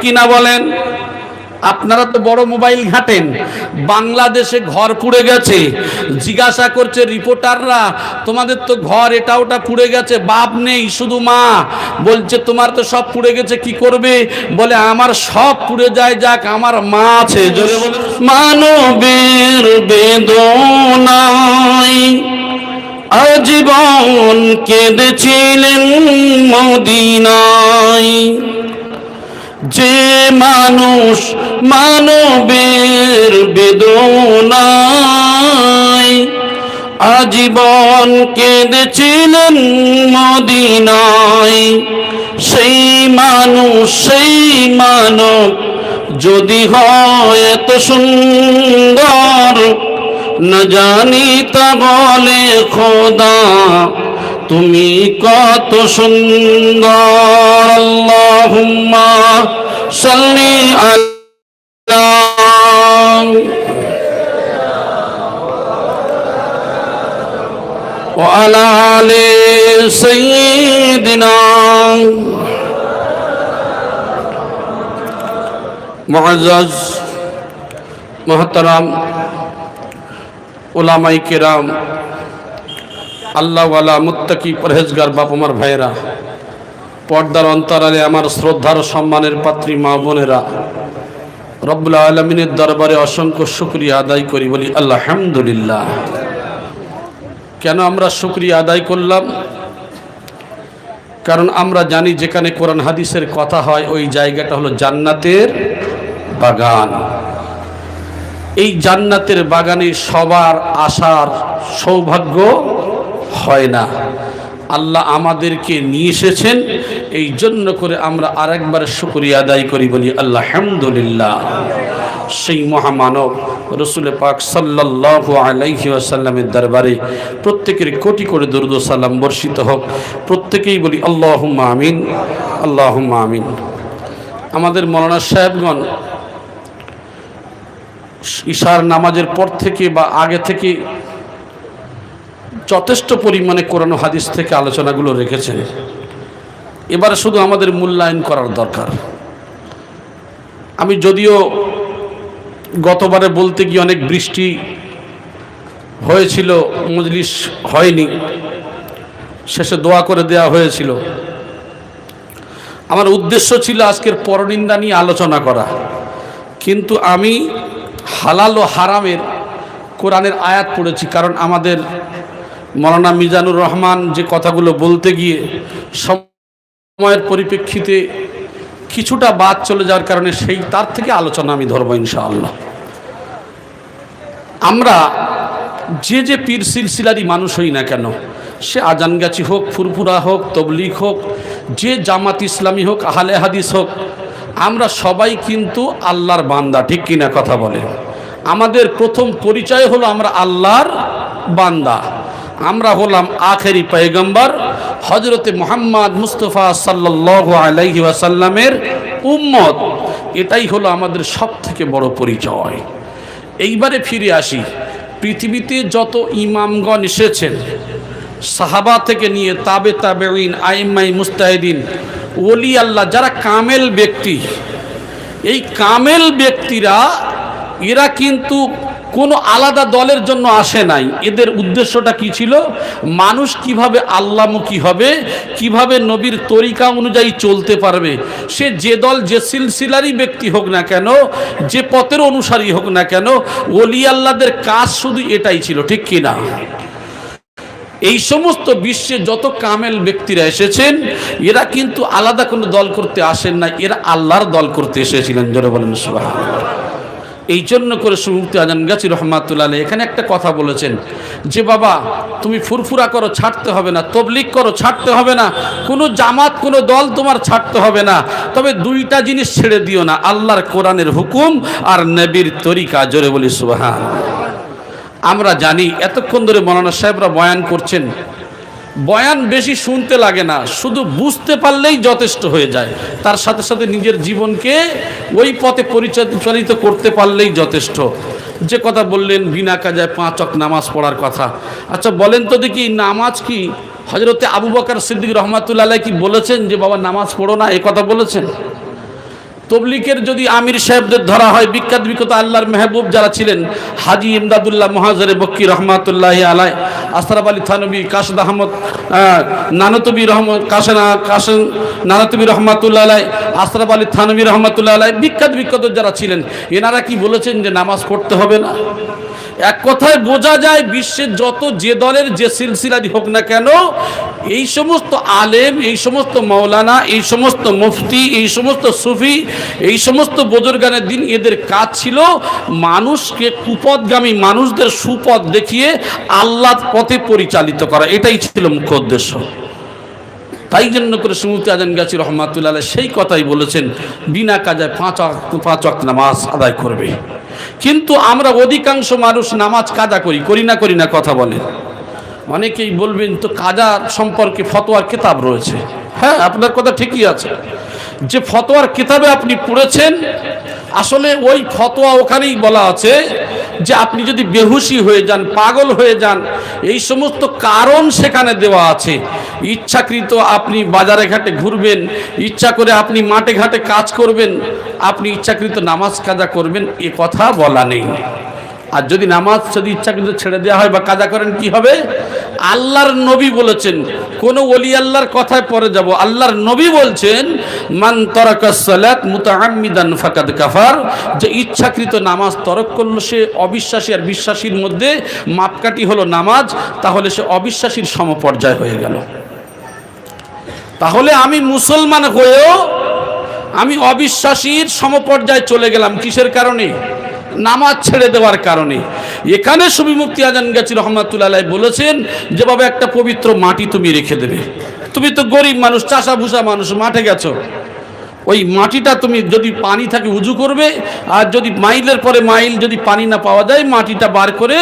কিনা বলেন? আপনারা তো বড় মোবাইল ঘাটেন। বাংলাদেশে ঘর পুড়ে গেছে। জিজ্ঞাসা করছে রিপোর্টাররা, তোমাদের তো ঘর এটা ওটা পুড়ে গেছে, বাপ নেই, শুধু মা। বলছে, তোমার তো সব পুড়ে গেছে, কি করবে? বলে, আমার সব পুড়ে যায় যাক, আমার মা আছে। মানবের বেদনায় আজীবন কেঁদেছিলেন মদিনায়। যে মানুষ মানবের বেদনায় আজীবন কেঁদেছিলেন মদিনায়। সেই মানুষ, সেই মানব যদি হয় এত সুন্দর, না জানি তা বলে খোদা তুমি কত সুন্দর আল্লাহুম্মা সাল্লি আলা وعلى آل سيدنا معزز محترم ওলামাই কেরাম আল্লাহওয়ালা মুত্তাকি পরহেজগার বাপ আমার ভাইয়েরা? পর্দার অন্তরালে আমার শ্রদ্ধার সম্মানের পাত্রী মা বোনেরা। রব্বুল আলমিনের দরবারে অসংখ্য শুক্রিয়া আদায় করি, বলি আল্লাহামদুলিল্লাহ কেন আমরা শুক্রিয়া আদায় করলাম? কারণ আমরা জানি যেখানে কোরআন হাদিসের কথা হয়, ওই জায়গাটা হলো জান্নাতের বাগান। এই জান্নাতের বাগানে সবার আসার সৌভাগ্য হয় না। আল্লাহ আমাদেরকে নিয়ে এসেছেন এই জন্য করে আমরা আরেকবার শুক্রিয়া আদায় করি, বলি আল্লাহ হামদুলিল্লাহ সেই মহামানব রসুল পাক সাল্লাল্লাহু আলাইহি ওয়াসাল্লামের দরবারে প্রত্যেকের কোটি করে দরুদ ও সালাম বর্ষিত হোক। প্রত্যেকেই বলি আল্লাহুম্মা আমিন আল্লাহুম্মা আমিন। আমাদের মৌলানা সাহেবগণ ঈশার নামাজের পর থেকে বা আগে থেকে যথেষ্ট পরিমাণে কোরআন হাদিস থেকে আলোচনাগুলো রেখেছেন। এবারে শুধু আমাদের মূল্যায়ন করার দরকার। আমি যদিও গতবারে বলতে গিয়ে অনেক বৃষ্টি হয়েছিল, মজলিস হয়নি, শেষে দোয়া করে দেয়া হয়েছিল। আমার উদ্দেশ্য ছিল আজকের পরনিন্দা নিয়ে আলোচনা করা। কিন্তু আমি হালাল ও হারামের কোরআনের আয়াত পড়েছি, কারণ আমাদের মৌলানা মিজানুর রহমান যে কথাগুলো বলতে গিয়ে সময়ের পরিপ্রেক্ষিতে কিছুটা বাদ চলে যাওয়ার কারণে সেই তার থেকে আলোচনা আমি ধরবো ইনশাআল্লাহ। আমরা যে যে পীর সিলসিলারই মানুষ হই না কেন, সে আজানগাছি হোক, ফুরফুরা হোক তবলিক হোক, যে জামাত ইসলামী হোক, আহলে হাদিস হোক, আমরা সবাই কিন্তু আল্লাহর বান্দা, ঠিক কিনা কথা বলে। আমাদের প্রথম পরিচয় হলো আমরা আল্লাহর বান্দা। আমরা হলাম আখেরি পয়গম্বর হজরতে মোহাম্মদ মুস্তফা সাল্লাহ আলাইহি ওয়াসাল্লামের উম্মত। এটাই হলো আমাদের সব থেকে বড় পরিচয়। এইবারে ফিরে আসি, পৃথিবীতে যত ইমামগণ এসেছেন, সাহাবা থেকে নিয়ে তাবে তাবেইন আইমাই মুস্তাহিদিন, ওলি আল্লাহ, যারা কামেল ব্যক্তি, এই কামেল ব্যক্তিরা, এরা কিন্তু কোনো আলাদা দলের জন্য আসে নাই। এদের উদ্দেশ্যটা কি ছিল? মানুষ কীভাবে আল্লামুখী হবে, কীভাবে নবীর তরিকা অনুযায়ী চলতে পারবে, সে যে দল, যে সিলসিলারই ব্যক্তি হোক না কেন, যে পথের অনুসারী হোক না কেন, ওলি আল্লাদের কাজ শুধু এটাই ছিল, ঠিক কিনা এই সমস্ত বিশ্বে যত কামেল ব্যক্তিরা এসেছেন, এরা কিন্তু আলাদা কোনো দল করতে আসেন না এরা আল্লাহর দল করতে এসেছিলেন, জোরে বলেন সুবাহ এই জন্য করে সুমুক্তি আজান গাছি রহমাতুল্লাহ এখানে একটা কথা বলেছেন যে বাবা, তুমি ফুরফুরা করো, ছাড়তে হবে না তবলিক করো, ছাড়তে হবে না, কোনো জামাত, কোনো দল তোমার ছাড়তে হবে না। তবে দুইটা জিনিস ছেড়ে দিও না, আল্লাহর কোরআনের হুকুম আর নবীর তরিকা, জোরে বলি সুবাহান আমরা জানি, এতক্ষণ ধরে মৌলানা সাহেবরা বয়ান করছেন বয়ান বেশি শুনতে লাগে না, শুধু বুঝতে পারলেই যথেষ্ট হয়ে যায়। তার সাথে সাথে নিজের জীবনকে ওই পথে পরিচালিত করতে পারলেই যথেষ্ট। যে কথা বললেন, বিনা কাজায় পাঁচক নামাজ পড়ার কথা। আচ্ছা বলেন তো দেখি, নামাজ কি হজরতে আবু বকর সিদ্দিক রহমাতুল্লাহ কি বলেছেন যে, বাবা, নামাজ পড়ো না? এ কথা বলেছেন? তবলিকের যদি আমির সাহেবদের ধরা হয় বিখ্যাত বিখ্যাত আল্লাহর মেহবুব যারা ছিলেন হাজি ইমদাদুল্লাহ মহাজরে বক্কি রহমাতুল্লাহ আলাই আসরাফ আলী থানবী কাসদ আহমদ আহ, নানতবী রহমত কাসেনা কাসেন নানতবী রহমাতুল্লাহ আলাই আসরাফ আলী থানবী রহমাতুল্লাহ আলাই বিখ্যাত বিখ্যাত যারা ছিলেন এনারা কি বলেছেন যে নামাজ পড়তে হবে না? এক কথায় বোঝা যায় বিশ্বের যত যে দলের যে সিলসিলাদি হোক না কেন এই সমস্ত আলেম এই সমস্ত মৌলানা এই সমস্ত মুফতি এই সমস্ত সুফি এই সমস্ত বুজুর্গানের দিন এদের কাজ ছিল মানুষকে কুপদগামী মানুষদের সুপথ দেখিয়ে আল্লাহ পথে পরিচালিত করা। এটাই ছিল মুখ্য উদ্দেশ্য। তাই জন্য করে সুমতি আজান গাছি রহমাতুল্লাহ সেই কথাই বলেছেন, বিনা কাজে পাঁচ পাঁচ নামাজ আদায় করবে। কিন্তু আমরা অধিকাংশ মানুষ নামাজ কাজা করি করি না করি না কথা বলেন। অনেকেই বলবেন, তো কাজা সম্পর্কে ফতোয়ার কিতাব রয়েছে? হ্যাঁ আপনার কথা ঠিকই আছে। যে ফতোয়ার কিতাবে আপনি পড়েছেন, আসলে ওই ফতোয়া ওখানেই বলা আছে যে আপনি যদি বেহুশি হয়ে যান, পাগল হয়ে যান, এই সমস্ত কারণ সেখানে দেওয়া আছে। ইচ্ছাকৃত আপনি বাজারে ঘাটে ঘুরবেন, ইচ্ছা করে আপনি মাঠে ঘাটে কাজ করবেন, আপনি ইচ্ছাকৃত নামাজ কাজা করবেন, এ কথা বলা নেই। আর যদি নামাজ যদি ইচ্ছাকৃত ছেড়ে দেওয়া হয় বা কাজা করেন, কি হবে? আল্লাহর নবী বলেছেন, কোন ওলি আল্লাহর কথায় পরে যাব। আল্লাহর নবী বলছেন, মান তরাকাসালাত মুতাআম্মিদান ফাকাদ কাফার যে ইচ্ছাকৃত নামাজ তরক করল সে অবিশ্বাসী আর বিশ্বাসীর মধ্যে মাপকাঠি হলো নামাজ, তাহলে সে অবিশ্বাসীর সমপর্যায় হয়ে গেল। তাহলে আমি মুসলমান হয়েও আমি অবিশ্বাসীর সমপর্যায়ে চলে গেলাম। কিসের কারণে? নামাজ ছেড়ে দেওয়ার কারণে। এখানে সুবি মুক্তি আজান গাছি, রহমাতুল্লাহ বলেছেন যেভাবে একটা পবিত্র মাটি তুমি রেখে দেবে। তুমি তো গরিব মানুষ চাষা ভুষা মানুষ, মাঠে গেছো। ওই মাটিটা তুমি যদি পানি থাকে উজু করবে, আর যদি মাইলের পরে মাইল যদি পানি না পাওয়া যায়, মাটিটা বার করে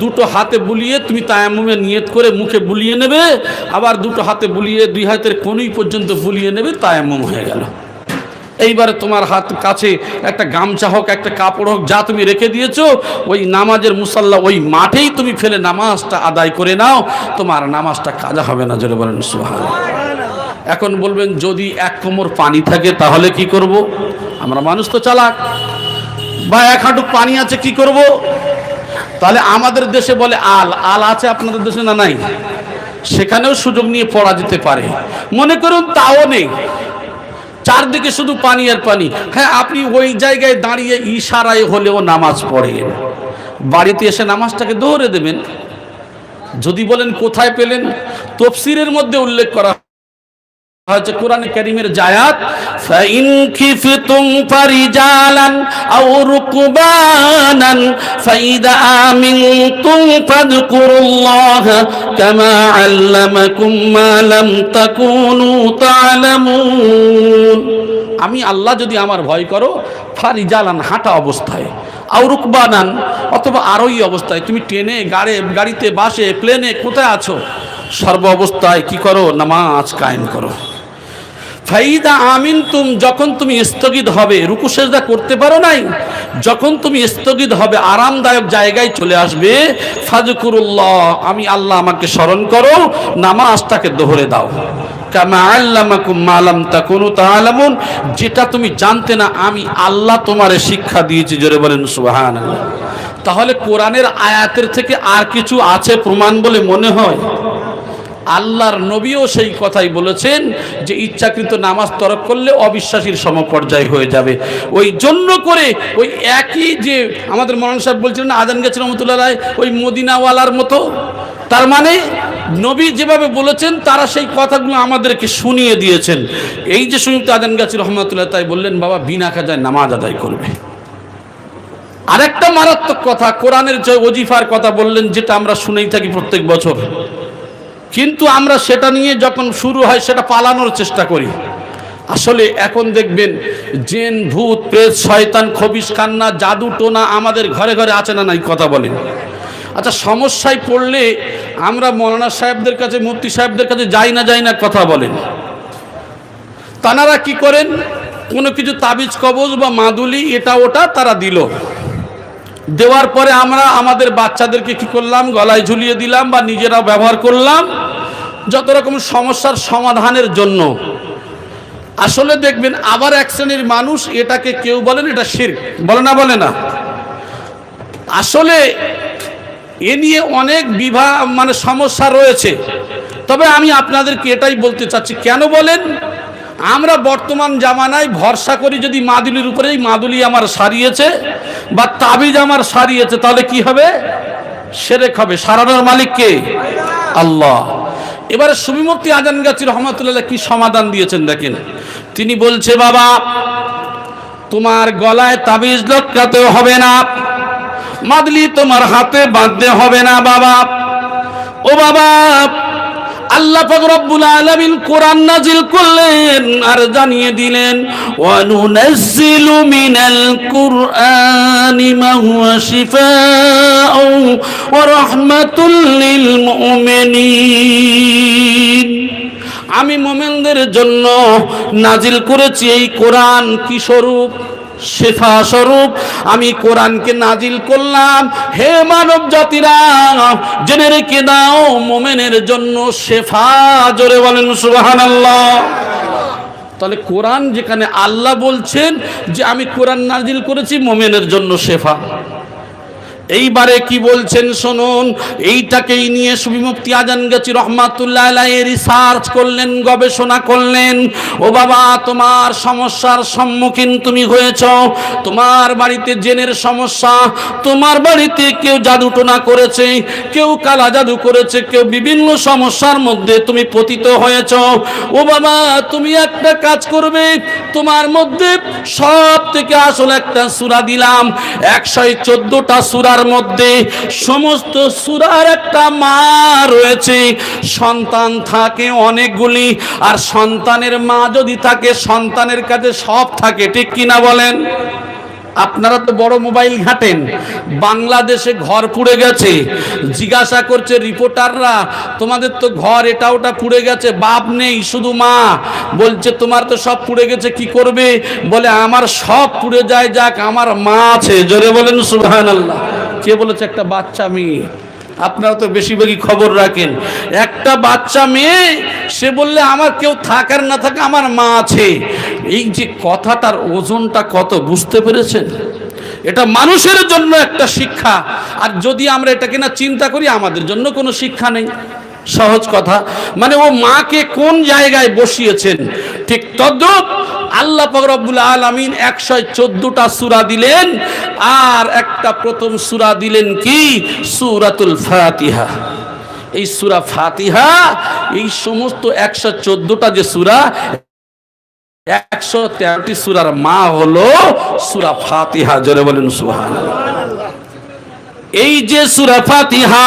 দুটো হাতে বুলিয়ে তুমি তায়ামুমে নিয়ত করে মুখে বুলিয়ে নেবে, আবার দুটো হাতে বুলিয়ে দুই হাতের কোনই পর্যন্ত বুলিয়ে নেবে তায়ামুম হয়ে গেল। এইবারে তোমার হাত কাছে একটা গামছা হোক, একটা কাপড় হোক, যা তুমি রেখে দিয়েছ, ওই নামাজের মুসাল্লা ওই মাঠেই তুমি ফেলে নামাজটা আদায় করে নাও। তোমার নামাজটা কাজা হবে না, জোরে বলেন সুহান এখন বলবেন, যদি এক কোমর পানি থাকে, তাহলে কি করব? আমরা মানুষ তো চালাক। বা এক হাঁটু পানি আছে, কি করব? তাহলে আমাদের দেশে বলে, আল আল আছে আপনাদের দেশে না নাই? সেখানেও সুযোগ নিয়ে পড়া যেতে পারে। মনে করুন, তাও নেই। চারদিকে শুধু পানি আর পানি। হ্যাঁ আপনি ওই জায়গায় দাঁড়িয়ে ইশারায় হলেও নামাজ পড়েন। বাড়িতে এসে নামাজটাকে দৌড়ে দেবেন। যদি বলেন কোথায় পেলেন, তফসিরের মধ্যে উল্লেখ করা হয়েছে কোরআন কারিমের জায়াত, ফাইন খিফতুম ফারিজালান আও রুকবানান, ফাইদা আমিনতুম ফাযকুরুল্লাহ কামা আল্লামাকুম মা লাম তাকুনু তা'লামুন আমি আল্লাহ যদি আমার ভয় করো, ফারিজালান হাঁটা অবস্থায়, আও রুকবানান অথবা আরোই অবস্থায়, তুমি ট্রেনে, গাড়ে, গাড়িতে, বাসে, প্লেনে কোথায় আছো? সর্ব অবস্থায় কি করো? নামাজ কায়েম করো। ফাইদা আমিন তুম যখন তুমি স্থগিত হবে, রুকু করতে পারো নাই, যখন তুমি স্থগিত হবে, আরামদায়ক জায়গায় চলে আসবে ফাজকুরুল্লাহ আমি আল্লাহ আমাকে স্মরণ করো, নামাজটাকে দোহরে দাও। যেটা তুমি জানতে না, আমি আল্লাহ তোমারে শিক্ষা দিয়েছি, জোরে বলেন সুবহানাল্লাহ। তাহলে কোরআনের আয়াতের থেকে আর কিছু আছে প্রমাণ বলে মনে হয়? আল্লাহর নবীও সেই কথাই বলেছেন যে ইচ্ছাকৃত নামাজ তরক করলে অবিশ্বাসীর সমপর্যায় হয়ে যাবে। ওই জন্য করে ওই একই যে আমাদের মরান সাহেব বলছিলেন আজান গেছে রহমতুল্লাহ ওই মদিনাওয়ালার মতো। তার মানে নবী যেভাবে বলেছেন, তারা সেই কথাগুলো আমাদেরকে শুনিয়ে দিয়েছেন। এই যে সংযুক্ত আজান গাছি রহমতুল্লাহ, তাই বললেন, বাবা, বিনা খাজায় নামাজ আদায় করবে। আরেকটা মারাত্মক কথা, কোরআনের যে ওজিফার কথা বললেন, যেটা আমরা শুনেই থাকি প্রত্যেক বছর। কিন্তু আমরা সেটা নিয়ে যখন শুরু হয়, সেটা পালানোর চেষ্টা করি। আসলে এখন দেখবেন, জেন, ভূত, প্রেত, শয়তান খবিস কান্না, জাদু, টোনা আমাদের ঘরে ঘরে আছে না নাই, কথা বলেন আচ্ছা সমস্যায় পড়লে আমরা মৌলানা সাহেবদের কাছে, মুফতি সাহেবদের কাছে যাই না যাই না কথা বলেন তানারা কি করেন? কোনো কিছু তাবিজ, কবজ বা মাদুলি, এটা ওটা তারা দিল। দেওয়ার পরে আমরা আমাদের বাচ্চাদেরকে কি করলাম? গলায় ঝুলিয়ে দিলাম বা নিজেরাও ব্যবহার করলাম। যত রকম সমস্যার সমাধানের জন্য। আসলে দেখবেন, আবার এক শ্রেণির মানুষ এটাকে কেউ বলেন এটা শির বলে না বলে না। আসলে এ নিয়ে অনেক বিভা মানে সমস্যা রয়েছে। তবে আমি আপনাদেরকে এটাই বলতে চাচ্ছি, কেন বলেন? আমরা বর্তমান জামানায় ভরসা করি যদি মাদুলির উপরে এই মাদুলি আমার সারিয়েছে বা তাবিজ আমার সারিয়েছে, তাহলে কি হবে? সেরেক হবে। সারানোর মালিক কে? আল্লাহ। এবারে সুবিমূর্তি আজান গাছি রহমতুল্লাহ কি সমাধান দিয়েছেন দেখেন। তিনি বলছে, বাবা, তোমার গলায় তাবিজ লটকাতেও হবে না, মাদলি তোমার হাতে বাঁধতে হবে না, বাবা। ও বাবা আল্লাহ পাক রব্বুল আলামিন কোরআন নাজিল করলেন আর জানিয়ে দিলেন ওয়া নুনাজ্জিলু মিনাল কুরআনি মা হুয়া শিফাউ ওয়া রাহমাতুল লিল মুমিনিন। আমি মোমেনদের জন্য নাজিল করেছি এই কোরআন কি স্বরূপ? শেফা স্বরূপ আমি কোরআনকে নাজিল করলাম। হে মানব জাতিরা জেনে রেখে দাও, মোমেনের জন্য শেফা। জোরে বলেন সুবাহান তাহলে কোরআন যেখানে আল্লাহ বলছেন যে আমি কোরআন নাজিল করেছি, মোমেনের জন্য শেফা। এইবারে কি বলছেন শুনুন, এইটাকেই নিয়ে সুবিমুক্তি আজান গেছি, রহমাতুল্লাহ রিসার্চ করলেন, গবেষণা করলেন। ও বাবা, তোমার সমস্যার সম্মুখীন তুমি হয়েছ, তোমার বাড়িতে জেনের সমস্যা, তোমার বাড়িতে কেউ জাদুটোনা করেছে, কেউ কালা জাদু করেছে, কেউ বিভিন্ন সমস্যার মধ্যে তুমি পতিত হয়েছ। ও বাবা, তুমি একটা কাজ করবে, তোমার মধ্যে সব থেকে আসল একটা সুরা দিলাম, একশো চোদ্দটা সুরার মধ্যে সমস্ত সুরার একটা মা রয়েছে। সন্তান থাকে অনেকগুলি, আর সন্তানের মা যদি থাকে, সন্তানের কাছে সব থাকে, ঠিক কিনা বলেন? আপনারা তো বড় মোবাইল ঘাটেন, বাংলাদেশে ঘর পুড়ে গেছে। জিজ্ঞাসা করছে রিপোর্টাররা, তোমাদের তো ঘর, এটা ওটা পুড়ে গেছে, বাপ নেই, শুধু মা। বলছে, তোমার তো সব পুড়ে গেছে, কি করবে? বলে, আমার সব পুড়ে যায় যাক, আমার মা আছে। জোরে বলেন সুবহান আল্লাহ কে বলেছে একটা বাচ্চা মেয়ে। আপনারা তো বেশিরভাগই খবর রাখেন। একটা বাচ্চা মেয়ে, সে বললে আমার কেউ থাকার না থাকে, আমার মা আছে। এই যে কথাটার ওজনটা কত, বুঝতে পেরেছেন? এটা মানুষের জন্য একটা শিক্ষা। আর যদি আমরা এটাকে না চিন্তা করি, আমাদের জন্য কোনো শিক্ষা নেই। সহজ কথা। মানে ও মাকে কোন জায়গায় বসিয়েছেন? ঠিক তদ্রুপ আল্লাহ রব্বুল আলমিন একশো চোদ্দটা সুরা দিলেন। আর একটা প্রথম সুরা দিলেন কি? সুরাতুল ফাতিহা। এই সুরা ফাতিহা, এই সমস্ত একশো চোদ্দটা যে সুরা, একশো তেরোটি সুরার মা হলো সুরা ফাতিহা। জোরে বলেন সুহান এই যে সুরা ফাতিহা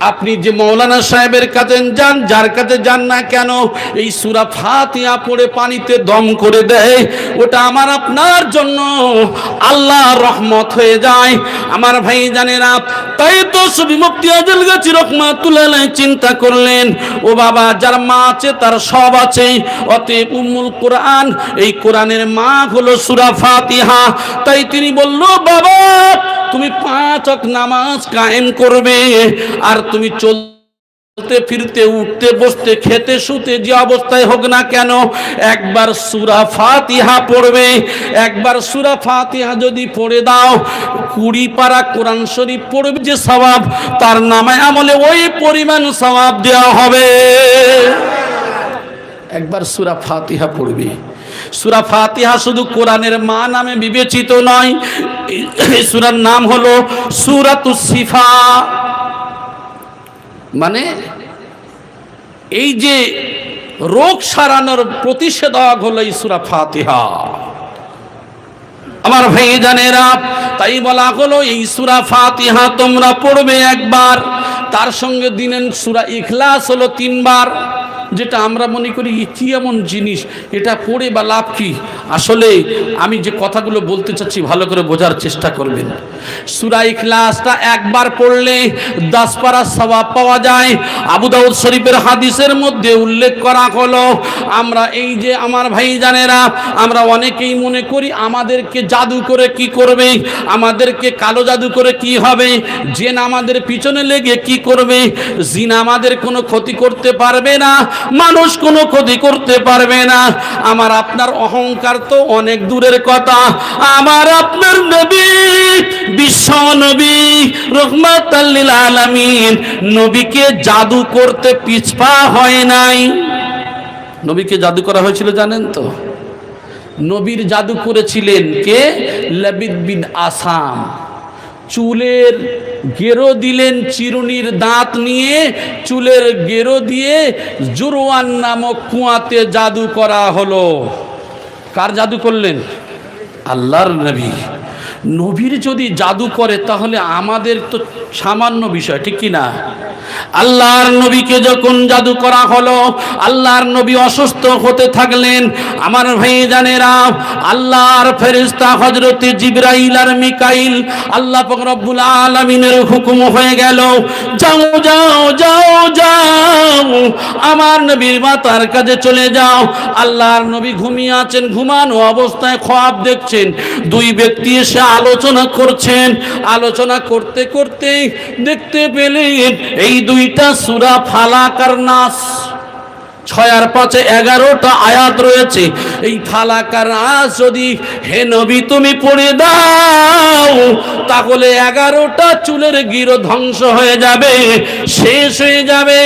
আপনি যে মৌলানা সাহেবের কাছে যান, যার কাছে যান না কেন, এই সুরা ফাতিয়া পড়ে পানিতে দম করে দেয়। ওটা আমার আপনার জন্য। আল্লাহ রহমত হয়ে যায়। আমার ভাই জানেরা, তাই তো সুবি মুক্তি আজল গাছি রহমাতুল্লাহ চিন্তা করলেন, ও বাবা, যার মা আছে, তার সব আছে। অতএব উম্মুল কোরআন, এই কোরআনের মা হলো সুরা ফাতিহা। তাই তিনি বলল, বাবা তুমি পাঁচ নামাজ কায়েম করবে, আর তুমি চলতে ফিরতে, উঠতে, বসতে, খেতে, শুতে যে অবস্থায় হোক না কেন, একবার সুরা ফাতিহা পড়বে। একবার সুরা ফাতিহা যদি পড়ে দাও, কুড়ি পারা কোরআন শরীফ পড়বে যে সবাব তার নামে আমলে ওই পরিমাণ সবাব দেওয়া হবে। একবার সুরা ফাতিহা পড়বে। সুরা ফাতিহা শুধু কোরআনের মা নামে বিবেচিত নয় সুরার নাম হলো সুরাতুস সিফা। মানে এই যে রোগ সারানোর প্রতিষেধক হলো এই সুরা ফাতিহা। আমার ভাই জানেরা তাই বলা হলো এই সুরা ফাতিহা তোমরা পড়বে একবার, তার সঙ্গে দিনেন সুরা ইখলাস হলো তিনবার। যেটা আমরা মনে করি কি এমন জিনিস? এটা পড়ে বা লাভ কি? আসলে আমি যে কথাগুলো বলতে চাচ্ছি, ভালো করে বোঝার চেষ্টা করবেন। সুরা ইখলাসটা একবার পড়লে দশ পারা সবাব পাওয়া যায়। আবু দাউদ শরীফের হাদিসের মধ্যে উল্লেখ করা হলো, আমরা এই যে আমার ভাই জানেরা আমরা অনেকেই মনে করি আমাদেরকে জাদু করে কি করবে? আমাদেরকে কালো জাদু করে কি হবে? জেন আমাদের পিছনে লেগে কি করবে? জিন আমাদের কোনো ক্ষতি করতে পারবে না। মানুষ কোনো ক্ষতি করতে পারবে না। আমার আপনার অহংকার তো অনেক দূরের কথা। আমার আপনার নবী, বিশ্ব নবী রহমাত আলামিন, নবীকে জাদু করতে পিছপা হয় নাই। নবীকে জাদু করা হয়েছিল জানেন তো? নবীর জাদু করেছিলেন কে? লবিদ বিন আসাম। চুলের গেরো দিলেন চিরুনির দাঁত নিয়ে, চুলের গেরো দিয়ে জুরওয়ান নামক কুয়াতে জাদু করা হলো। কার জাদু করলেন? আল্লাহর নবী। নবীর যদি জাদু করে, তাহলে আমাদের তো সামান্য বিষয়, ঠিক না আল্লাহর নবীকে যখন জাদু করা হলো, আল্লাহর নবী অসুস্থ হতে থাকলেন। আমার ভাই জানেরা আল্লাহর ফেরিস্তা হজরতে জিব্রাইল আর মিকাইল, আল্লাহ রব্বুল আলামিনের হুকুম হয়ে গেল, যাও যাও যাও যাও, আমার নবীর মাতার কাছে চলে যাও। আল্লাহর নবী ঘুমিয়ে আছেন, ঘুমানো অবস্থায় খোয়াব দেখছেন। দুই ব্যক্তি এসে আলোচনা করছেন। আলোচনা করতে করতে দেখতে পেলেন এই দুইটা সুরা ফালাক আর নাস। ছয় আর পাঁচে এগারোটা আয়াত রয়েছে। এই ফালাকার নাস যদি হে নবী তুমি পড়ে দাও, তাহলে এগারোটা চুলের গিরো ধ্বংস হয়ে যাবে, শেষ হয়ে যাবে।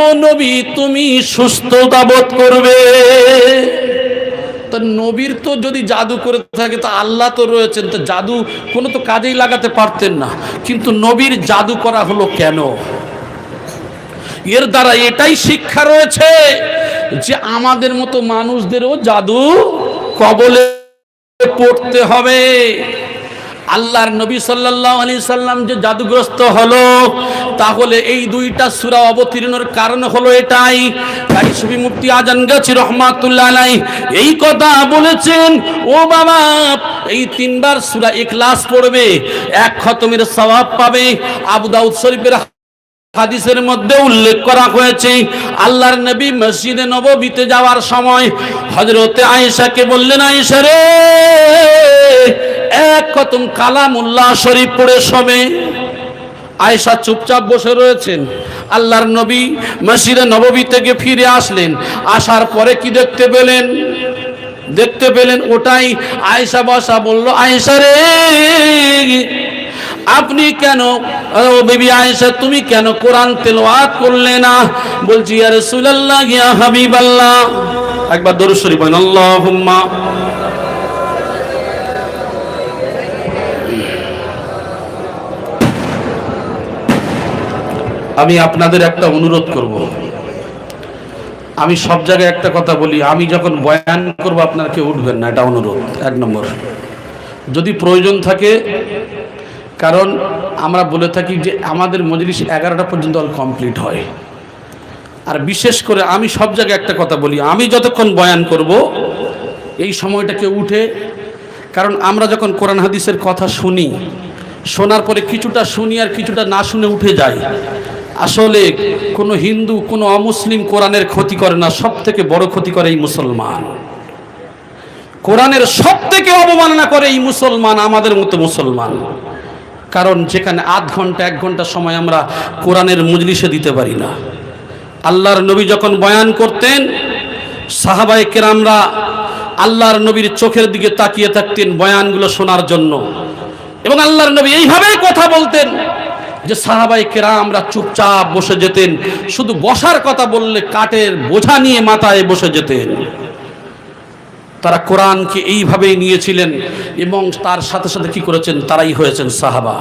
ও নবী, তুমি সুস্থতা বোধ করবে। তা নবীর তো যদি জাদু করে থাকে, তা আল্লাহ তো রয়েছেন, তো জাদু কোনো তো কাজেই লাগাতে পারতেন না। কিন্তু নবীর জাদু করা হলো কেন? এর দ্বারা এটাই শিক্ষা রয়েছে যে আমাদের মতো মানুষদেরও জাদু কবলে পড়তে হবে। আল্লাহর নবী সাল্লাহ আলি সাল্লাম যে জাদুগ্রস্ত হলো, তাহলে এই দুইটা সুরা অবতীর্ণর কারণ হলো এটাই। তাই সুবি মুফতি আজান গাছি রহমাতুল্লাহ এই কথা বলেছেন, ও বাবা, এই তিনবার সুরা ইখলাস পড়বে, এক খতমের সওয়াব পাবে। আবু দাউদ শরীফের হাদিসের মধ্যে উল্লেখ করা হয়েছে, আল্লাহর নবী মসজিদে নববীতে যাওয়ার সময় হজরতে আয়েশাকে বললেন, আয়েশা রে এক খতম কালামুল্লাহ শরীফ পড়ে শোবে আয়েশা চুপচাপ বসে রয়েছেন। আল্লাহর নবী মসজিদে নববী থেকে ফিরে আসলেন। আসার পরে কি দেখতে পেলেন? দেখতে পেলেন ওটাই আয়েশা বসা বলল, আয়েশা রে, আপনি কেন ও বিবি আয়েশা, তুমি কেন কোরআন তেলাওয়াত করলে না? বলছি, ইয়া রাসূলুল্লাহ, ইয়া হাবিবাল্লাহ। একবার দরুদ শরীফ আল্লাহুম্মা আমি আপনাদের একটা অনুরোধ করব। আমি সব জায়গায় একটা কথা বলি, আমি যখন বয়ান করব, আপনারা কেউ উঠবেন না, এটা অনুরোধ, এক নম্বর। যদি প্রয়োজন থাকে, কারণ আমরা বলে থাকি যে আমাদের মজলিস এগারোটা পর্যন্ত অল কমপ্লিট হয়। আর বিশেষ করে আমি সব জায়গায় একটা কথা বলি, আমি যতক্ষণ বয়ান করব, এই সময়টাকে উঠে, কারণ আমরা যখন কোরআন হাদিসের কথা শুনি, শোনার পরে কিছুটা শুনি আর কিছুটা না শুনে উঠে যায় আসলে কোনো হিন্দু, কোনো অমুসলিম কোরআনের ক্ষতি করে না সব থেকে বড় ক্ষতি করে এই মুসলমান। কোরআনের সব থেকে অবমাননা করে এই মুসলমান, আমাদের মতো মুসলমান। কারণ যেখানে আধ ঘণ্টা, এক ঘণ্টা সময় আমরা কোরআনের মজলিসে দিতে পারি না। আল্লাহর নবী যখন বয়ান করতেন সাহাবাই কেরামরা আল্লাহর নবীর চোখের দিকে তাকিয়ে থাকতেন বয়ানগুলো শোনার জন্য। এবং আল্লাহর নবী এইভাবেই কথা বলতেন। যে সাহাবাই কেরামরা চুপচাপ বসে যেতেন, শুধু বসার কথা বললে কাঠের বোঝা নিয়ে মাথায় বসে যেতেন। তারা কোরআনকে এইভাবেই নিয়েছিলেন এবং তার সাথে সাথে কি করেছেন? তারাই হয়েছেন সাহাবা।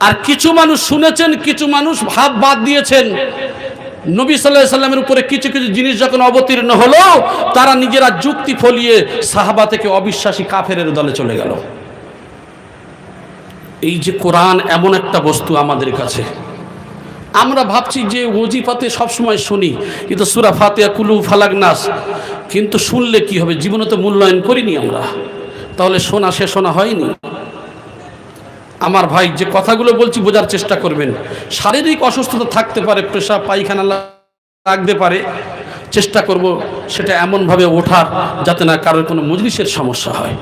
আর কিছু মানুষ শুনেছেন, কিছু মানুষ ভাব বাদ দিয়েছেন। নবী সাল্লাহ সাল্লামের উপরে কিছু কিছু জিনিস যখন অবতীর্ণ হলো, তারা নিজেরা যুক্তি ফলিয়ে সাহাবা থেকে অবিশ্বাসী কাফের দলে চলে গেল। এই যে কোরআন এমন একটা বস্তু আমাদের কাছে। আমরা ভাবছি যে ওজিফাতে সবসময় শুনি, কিন্তু সুরা ফাতেয়া কুলু ফালাক নাস, কিন্তু শুনলে কি হবে? জীবনে তো মূল্যায়ন করিনি আমরা। তাহলে শোনা সে শোনা হয়নি। আমার ভাই, যে কথাগুলো বলছি বোঝার চেষ্টা করবেন। শারীরিক অসুস্থতা থাকতে পারে পেশা পায়খানা লাগতে পারে। চেষ্টা করব সেটা এমনভাবে ওঠার, যাতে না কারোর কোনো মজলিসের সমস্যা হয়।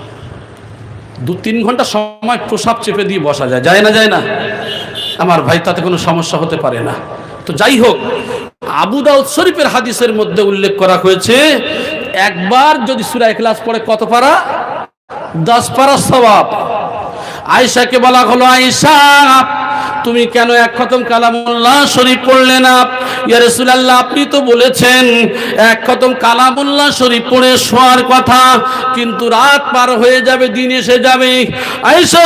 দু তিন ঘণ্টা সময় প্রসাব চেপে দিয়ে বসা যায়। যায় না যায় না। আমার ভাই, তাতে কোনো সমস্যা হতে পারে না। তো যাই হোক, আবু দাউদ শরীফের হাদিসের মধ্যে উল্লেখ করা হয়েছে, একবার যদি সুরা ইখলাস পড়ে কত পারা? দশ পারা স্বভাব আয়েশাকে বলা হলো, আয়েশা তুমি কেন এক খতম কালামুল্লাহ শরীফ পড়লে না? ইয়া রাসূলুল্লাহ, আপনি তো বলেছেন, এক খতম কালামুল্লাহ শরীফ পড়ে শোয়ার কথা, কিন্তু রাত পার হয়ে যাবে, দিন এসে যাবে। আয়েশা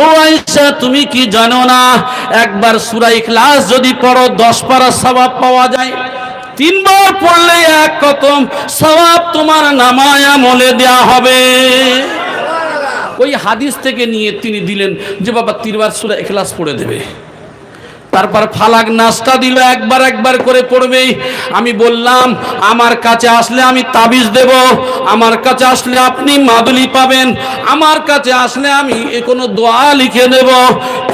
ও আয়েশা, তুমি কি জানো না, একবার সূরা ইখলাস যদি পড়ো 10 পারা সওয়াব পাওয়া যায়। তিনবার পড়লে এক খতম সওয়াব তোমার নামায় আমলে দেয়া হবে। ওই হাদিস থেকে নিয়ে তিনি দিলেন যে বাবা তিনবার সুরা এখলাস পড়ে দেবে। তারপর ফালাক নাস্তা দিল, একবার একবার করে পড়বে আমি বললাম, আমার কাছে আসলে আমি তাবিজ দেব, আমার কাছে আসলে আপনি মাদুলি পাবেন, আমার কাছে আসলে আমি এ কোনো দোয়া লিখে দেব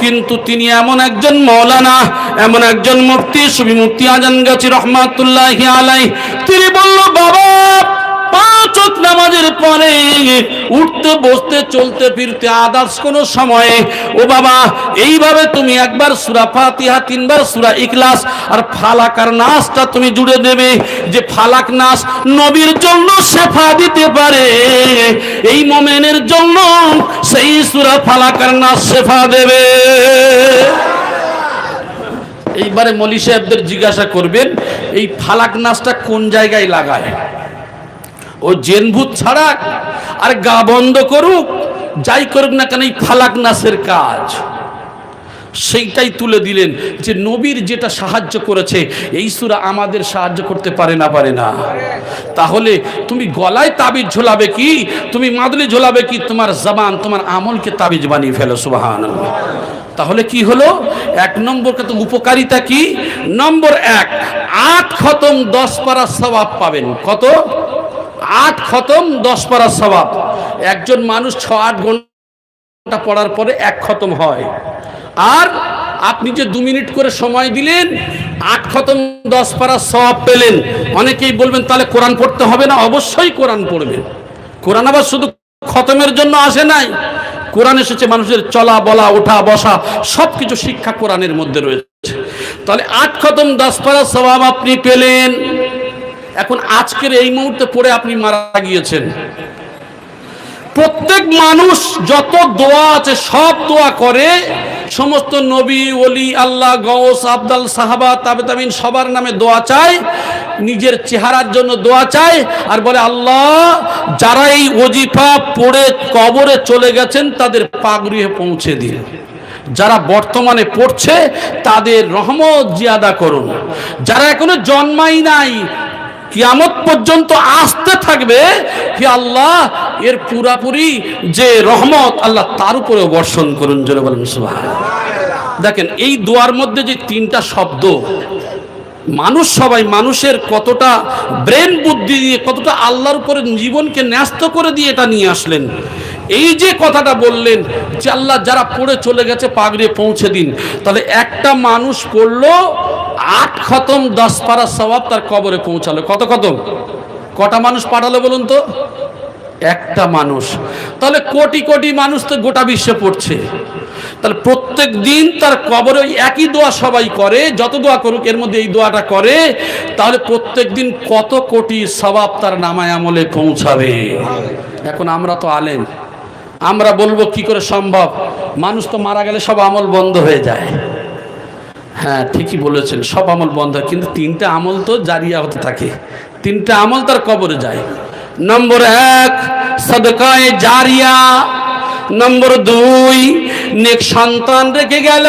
কিন্তু তিনি এমন একজন মৌলানা, এমন একজন মুফতি সুবি মুফতি আজান গাছি রহমাতুল্লাহ আলাই তিনি বলল, বাবা পাঁচ নামাজের পরে উঠতে, বসতে, চলতে, ফিরতে আদার্স কোন সময়ে। ও বাবা, এইভাবে তুমি একবার সুরা ফাতিহা, তিনবার সুরা ইখলাস আর ফালাক আর নাসটা তুমি জুড়ে দেবে যে ফালাক নাস নবীর জন্য শেফা দিতে পারে। এই মোমেনের জন্য সেই সুরা ফালাক আর নাস শেফা দেবে। এইবারে মলি সাহেবদের জিজ্ঞাসা করবেন, এই ফালাক নাচটা কোন জায়গায় লাগায়? ও জেনভূত ছাড়া আর গা বন্ধ করুক, যাই করুক না কেন এই ফালাক নাসের কাজ। সেইটাই তুলে দিলেন যে নবীর যেটা সাহায্য করেছে, এই সুরা আমাদের সাহায্য করতে পারে না পারে না। তাহলে তুমি গলায় তাবিজ ঝোলাবে কি, তুমি মাদলি ঝোলাবে কি, তোমার জবান, তোমার আমলকে তাবিজ বানিয়ে ফেলো সুবাহান তাহলে কি হলো? এক নম্বর কত উপকারিতা কি? নম্বর এক, আট খতম দশ পারা সবাব পাবেন। কত? আট খতম, দশ পারা স্বভাব। একজন মানুষ ছ, আট ঘণ্টা পড়ার পরে এক খতম হয়। আর আপনি যে দু মিনিট করে সময় দিলেন, আট খতম, দশ পারা সব পেলেন। অনেকেই বলবেন, তাহলে কোরআন পড়তে হবে না? অবশ্যই কোরআন পড়বেন। কোরআন আবার শুধু খতমের জন্য আসে নাই। কোরআন এসেছে মানুষের চলা, বলা, ওঠা, বসা সব কিছু শিক্ষা কোরআনের মধ্যে রয়েছে। তাহলে আট খতম, দশ পারা স্বভাব আপনি পেলেন। এখন আজকের এই মুহূর্তে পড়ে আপনি মারা গিয়েছেন। প্রত্যেক মানুষ যত দোয়া আছে, সব দোয়া করে, সমস্ত নবী, ওলি, আল্লাহ গৌস আবদাল, সাহাবা, তাবে তামিন সবার নামে দোয়া চায়, নিজের চেহারার জন্য দোয়া চায়, আর বলে, আল্লাহ, যারা এই ওজিফা পড়ে, কবরে চলে গেছেন, তাদের পাগড়িয়ে পৌঁছে দিন। যারা বর্তমানে পড়ছে, তাদের রহমত জিয়াদা করুন। যারা এখনও জন্মাই নাই কিয়ামত পর্যন্ত আসতে থাকবে কি আল্লাহ, এর পুরাপুরি যে রহমত আল্লাহ তার উপরেও বর্ষণ করুন, জোরে বলেন দেখেন, এই দোয়ার মধ্যে যে তিনটা শব্দ, মানুষ সবাই মানুষের কতটা ব্রেন বুদ্ধি দিয়ে, কতটা আল্লাহর উপরে জীবনকে ন্যস্ত করে দিয়ে এটা নিয়ে আসলেন। এই যে কথাটা বললেন যে আল্লাহ যারা পড়ে চলে গেছে পাগড়ে পৌঁছে দিন, তাহলে একটা মানুষ পড়ল, আট খতম, দশ পারা স্বভাব তার কবরে পৌঁছালো। কত খতম? কটা মানুষ পাঠালো বলুন তো? একটা মানুষ। তাহলে কোটি কোটি মানুষ তো গোটা বিশ্বে পড়ছে। তাহলে প্রত্যেক দিন তার কবরে ওই একই দোয়া সবাই করে, যত দোয়া করুক এর মধ্যে এই দোয়াটা করে, তাহলে প্রত্যেক দিন কত কোটি স্বভাব তার নামায় আমলে পৌঁছাবে। এখন আমরা তো আলেন আমরা বলব কি করে সম্ভব? মানুষ তো মারা গেলে সব আমল বন্ধ হয়ে যায়। হ্যাঁ ঠিকই বলেছেন, সব আমল বন্ধ হয়। কিন্তু তিনটা আমল তো জারিয়া হতে থাকে। তিনটা আমল তার কবরে যায়। নম্বর এক, সদকায় জারিয়া। নম্বর দুই, নেক সন্তান রেখে গেল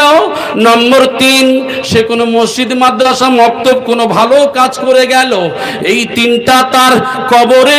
নম্বর তিন, সে কোনো মসজিদ, মাদ্রাসা, মক্তব কোনো ভালো কাজ করে গেল এই তিনটা তার কবরে